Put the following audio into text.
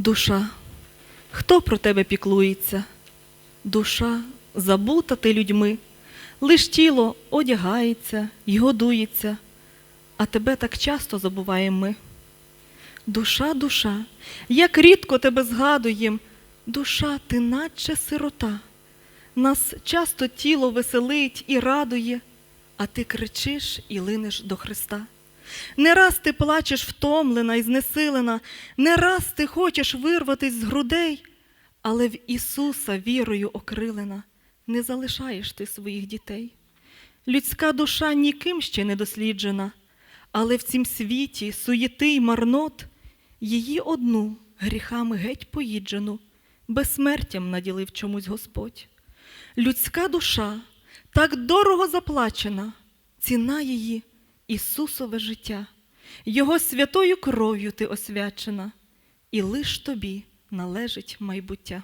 Душа, хто про тебе піклується? Душа, забута ти людьми, лиш тіло одягається й годується, а тебе так часто забуваємо ми. Душа, душа, як рідко тебе згадуєм, душа, ти наче сирота. Нас часто тіло веселить і радує, а ти кричиш і линеш до Христа. Не раз ти плачеш втомлена і знесилена, не раз ти хочеш вирватись з грудей, але в Ісуса вірою окрилена, не залишаєш ти своїх дітей. Людська душа ніким ще не досліджена, але в цім світі суєти й марнот її одну гріхами геть поїджену, безсмертям наділив чомусь Господь. Людська душа так дорого заплачена, ціна її Ісусове життя, Його святою кров'ю ти освячена, і лиш тобі належить майбуття.